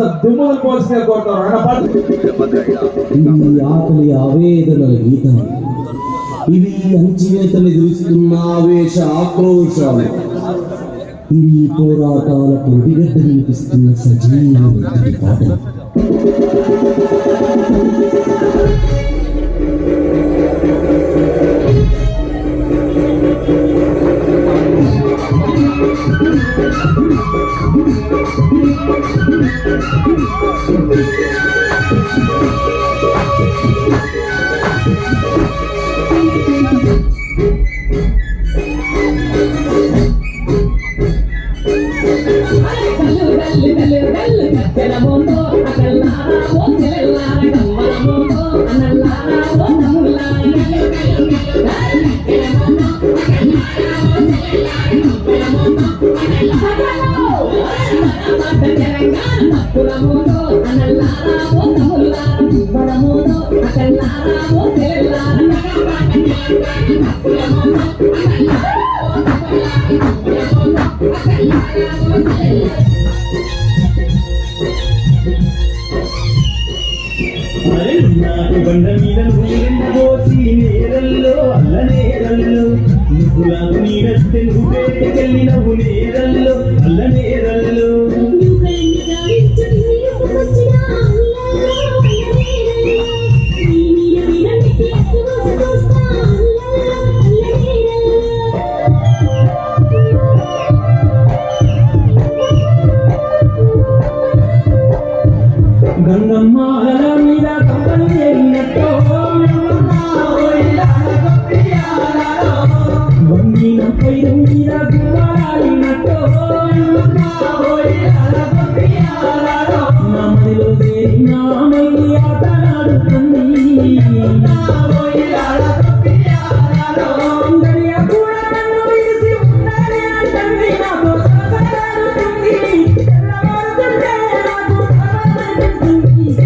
కాస్త దుమ్ములు పోల్సిన కోరుతారు అన్న పాట ఇవి ఆకలి ఆవేదనల గీతం. ఇవి ఎదురుస్తున్న ఆవేశ ఆక్రోశాలు. ఇవి పోరాటాలకు విగడ్డ వినిపిస్తున్న సజీవ పాటలు. కల్లు కల్లు కల్లు కల్లు కత్తెల మోతో ఓ తెల్లార కమ్మల మోతో అనల్లారా ఓ తమ్ముల్లారా కల్లు ఓ తెల్లార కమ్మల నాకు బండ మీద నువ్వు పోసి నేరల్లో అల్ల నేరల్లో నువ్వు నాకు నీడస్తే నువ్వు పేటకెళ్ళినవు నేరల్లో అల్ల నేరల్లో.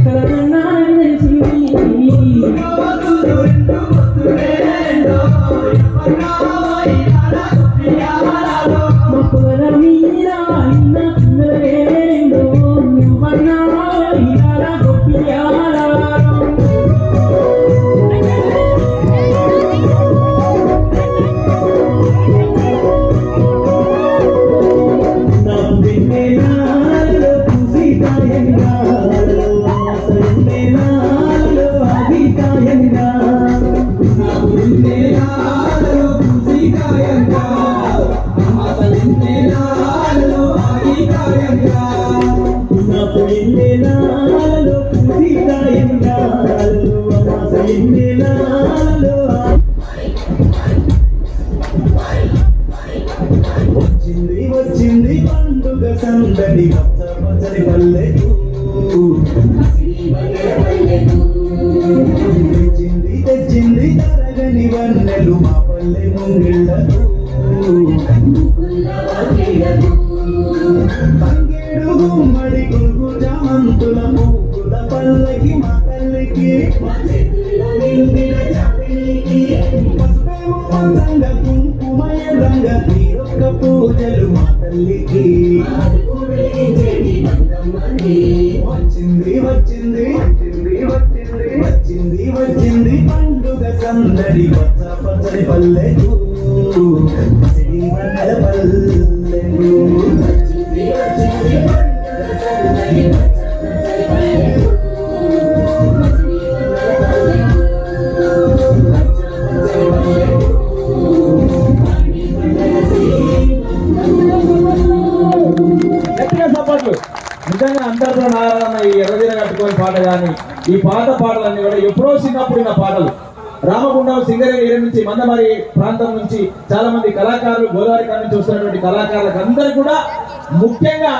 Thank. వచ్చింది వచ్చింది పండుగ సందడి పచ్చ పచ్చని పల్లెకు తెచ్చింది తెచ్చింది తరగని వన్నెలు మా పల్లె ముంగిళ్ళకు తంగేడు గుమ్మడి గురుగు జామంతుల పువ్వుల పల్లకి మా తల్లికి పూజలు మా తల్లికి వచ్చింది వచ్చింది వచ్చింది వచ్చింది వచ్చింది వచ్చింది పండుగ సందడి పచ్చ పల్లెకు పల్లెకు నిజంగా అందరిలో నారాయణ ఈ ఎర్రదీర కట్టుకొని పాట కానీ ఈ పాత పాటలన్నీ కూడా ఎప్పుడో చిన్నప్పుడు ఉన్న పాటలు. రామగుండం సింగరేణి ఏరియా నుంచి మందమరి ప్రాంతం నుంచి చాలా మంది కళాకారులు గోదావరి కాడ నుంచి వస్తున్నటువంటి కళాకారులకు అందరు కూడా ముఖ్యంగా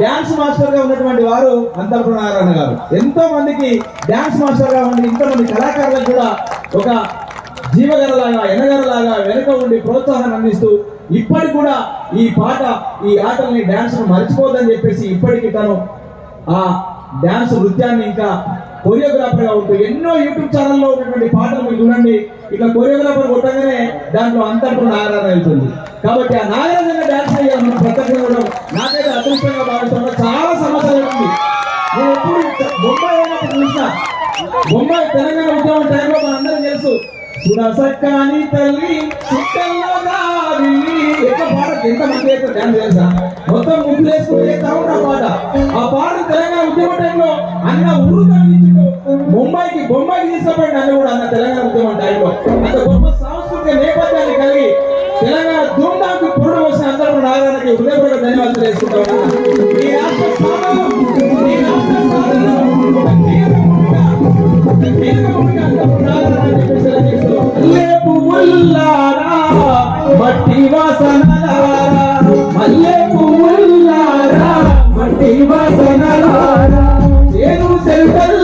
డాన్స్ మాస్టర్గా ఉన్నటువంటి వారు అంతర్పు నారాయణ గారు. ఎంతో మందికి డాన్స్ మాస్టర్గా ఉండి ఇంతమంది కళాకారులకు కూడా ఒక జీవగలలాగా ఎనగలలాగా వెనుక ఉండి ప్రోత్సాహాన్ని అందిస్తూ ఇప్పటికి కూడా ఈ పాట ఈ ఆటల్ని డ్యాన్స్ను మర్చిపోద్దని చెప్పేసి ఇప్పటికి తను ఆ డ్యాన్స్ నృత్యాన్ని ఇంకా కొరియోగ్రాఫర్గా ఉంటూ ఎన్నో యూట్యూబ్ ఛానల్లో ఉన్నటువంటి పాటలు మీరు చూడండి. ఇట్లా కొరియోగ్రాఫర్ కొట్టగానే దాంట్లో అంతర్పుణ నాగరాజన వెళ్తుంది కాబట్టి ఆ నాగరాజన డ్యాన్స్ అయ్యాలి మనం ప్రత్యక్షంగా కూడా నాకైతే అదృష్టంగా భావిస్తున్నా. చాలా సంవత్సరాలు ఉంది నేను ఎప్పుడు బొంబాయి అయినప్పుడు చూసిన. బొంబాయి తెలంగాణ ఉద్యమం టైంలో మనందరం తెలుసు. సురసక్కాని తల్లి సుక్కల్లో ఎంత మంది అయితే మొత్తం ముగ్గులు వేసుకుని పాట. ఆ పాట తెలంగాణ ఉద్యమ టైంలో అన్న ఊరు తరలించుడు. ముంబైకి బొంబాయికి తీసుకుపోయింది అన్న కూడా అన్న తెలంగాణ ఉద్యమం టైంలో. అంత గొప్ప సాంస్కృతిక నేపథ్యాన్ని కలిగి తెలంగాణ ధూమ్ధాంకి పురుడు వచ్చిన అందరూ నాగానికి హృదయపూర్వక ధన్యవాదాలు తెలుసుకుంటా ఈ రాష్ట్ర సాధనలో ఈ రాష్ట్ర ముల్లారా మట్టి వాసనలారా మల్లె పువ్వుల్లారా. మట్టి వాసనలారా నేను చెల్కల్లారా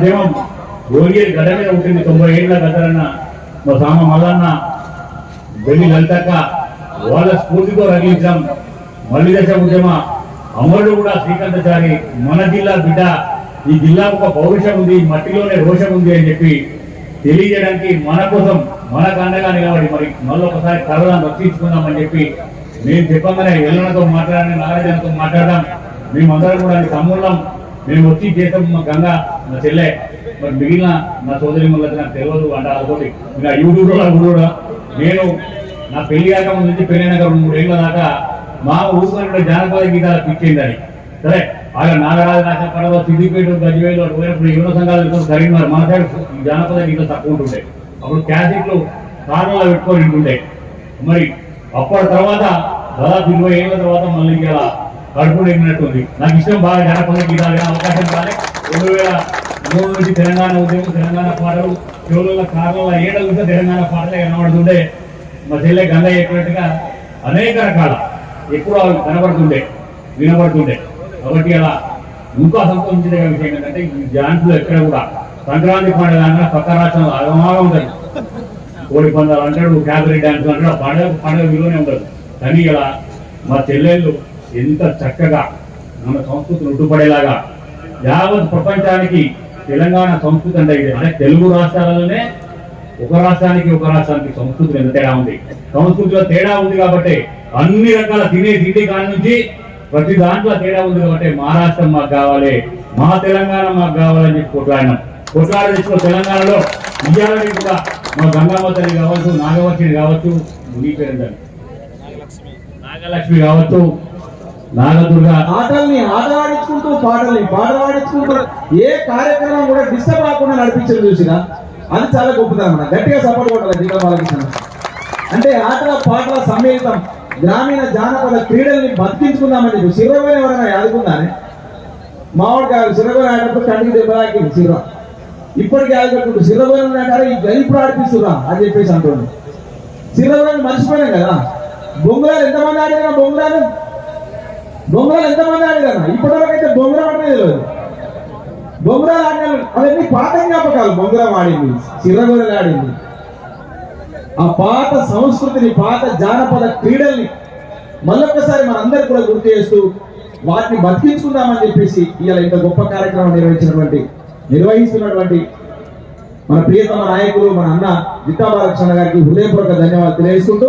తెలంగాణ ఉద్యమం భువనగిరి గడ్డ మీద ఉంటుంది తొంభై ఏళ్ళ గద్దరన్న మా సామ మల్లన్న వెళ్ళి లలితక్క వాళ్ళ స్ఫూర్తితో రగిలించాం. మళ్ళీ దశ ఉద్యమ అమరుడు కూడా శ్రీకాంతచారి. మన జిల్లా బిడ్డ. ఈ జిల్లా ఒక పౌరుషం ఉంది మట్టిలోనే రోషం ఉంది అని చెప్పి తెలియజేయడానికి మన కోసం మనకు అండగా నిలబడి మరి మళ్ళీ ఒకసారి కరోనాను రక్షించుకుందామని చెప్పి నేను చెప్పగానే ఎల్లనతో మాట్లాడాను నారాయణతో మాట్లాడడం మేమందరం కూడా తమ్ముళ్ళం మేము వచ్చి చేసాం మా గంగ. నా చెల్లె మరి మిగిలిన నా సోదరి ముళ్ళకి నాకు తెలియదు అంటే అదొకటి ఇంకా యూట్యూబ్లో కూడా నేను నా పెళ్ళి కాక ముందు నుంచి పెళ్ళైనాక రెండు మూడేళ్ళ దాకా మా ఊరిలో జానపద గీతాలు పిచ్చిందని సరే అలా నాగరాజు రాసిన పడవ సిద్దిపేట గజ్వేలు అటు పోయినప్పుడు యువన సంఘాలు వెళ్తాం కరీంనగర్ మన సైడ్ జానపద గీతాలు తక్కువ ఉంటుండే. అప్పుడు క్యాసెట్లు కారణాలు పెట్టుకొని ఉంటుండే. మరి అప్పటి తర్వాత దాదాపు ఇరవై ఏళ్ళ తర్వాత మళ్ళీ ఇలా కడుపు నిండినట్టుంది. నాకు ఇష్టం బాగా జానపద గీతాలు అవకాశం రాలే రెండు వేల మూడు నుంచి తెలంగాణ ఉద్యమం తెలంగాణ పాటలు చెవుల కార్ల ఏడల నుంచి తెలంగాణ పాటలే కనబడుతుండే. మా చెల్లె గంగ చెప్పినట్టుగా అనేక రకాల ఎక్కువ అవి కనబడుతుండే వినబడుతుండే. కాబట్టి అలా ఇంకా సంతోషించే విషయం ఏంటంటే ఈ జాంట్లో ఎక్కడ కూడా సంక్రాంతి పండుగ అన్న పక్క రాష్ట్రంలో అగమాగా ఉంటుంది కోడి పందాలు అంటాడు క్యాబరీ డ్యాన్స్ అంటాడు పండుగ పండుగ విలువనే ఉండదు. కానీ ఇలా మా చెల్లెళ్ళు ఎంత చక్కగా మన సంస్కృతిని ఉట్టుపడేలాగా యావత్ ప్రపంచానికి తెలంగాణ సంస్కృతి అంటే ఇది. అంటే తెలుగు రాష్ట్రాలలోనే ఒక రాష్ట్రానికి ఒక రాష్ట్రానికి సంస్కృతి ఎంత తేడా ఉంది? సంస్కృతిలో తేడా ఉంది కాబట్టి అన్ని రకాల తినే తిండి కాడి నుంచి ప్రతి దాంట్లో తేడా ఉంది కాబట్టి మా రాష్ట్రం మాకు కావాలి మా తెలంగాణ మాకు కావాలని చెప్పి కొట్లాడినాం. కొట్లాడ తెచ్చుకో తెలంగాణలో ఇయ్యాలని కూడా మా గంగమ్మ తల్లి కావచ్చు నాగవర్షిని కావచ్చు నీ పేరు నాగలక్ష్మి కావచ్చు. నాగదుర్గా. ఆటల్ని ఆట ఆడించుకుంటూ పాటల్ని పాట ఆడించుకుంటూ ఏ కార్యక్రమం కూడా డిస్టర్బ్ కాకుండా నడిపించడం చూసినా అది చాలా గొప్పదనం గట్టిగా సపోర్ట్ కొట్టాలి జిల్లా బాలకృష్ణ అంటే ఆటల పాటల సమ్మేళితం గ్రామీణ జానపద క్రీడల్ని బతికించుకుందామని చెప్పి శిరమైన ఎవరైనా యాదుకుందానే మామిడి కాదు శిరమైన ఆడినప్పుడు కంటికి దెబ్బ తాకింది ఇప్పటికీ ఆడుకుంటూ శిరమైన అంటారా ఈ గలిపుడు ఆడిపిస్తురా అని చెప్పేసి అంటుంది. శిరమైన మర్చిపోయినాం కదా? బొంగురాలు ఎంతమంది ఆడినా బొంగురాలు బొంగరాలు ఎంతమంది ఆడినా ఇప్పటివరకు అయితే బొంగరం అంటే తెలియదు. బొంగరాలు ఆడిన అవన్నీ పాత జ్ఞాపకాలు. బొంగరం ఆడింది చిర్రగొర్రెలు ఆడింది. ఆ పాత సంస్కృతిని పాత జానపద క్రీడల్ని మళ్ళొక్కసారి మనందరూ కూడా గుర్తు చేస్తూ వాటిని బతికించుకుందామని చెప్పేసి ఇవాళ ఇంత గొప్ప కార్యక్రమం నిర్వహించినటువంటి నిర్వహిస్తున్నటువంటి మన ప్రియతమ నాయకులు మన అన్న విద్యాబాలకృష్ణ గారికి హృదయపూర్వక ధన్యవాదాలు తెలియజేసుకుంటూ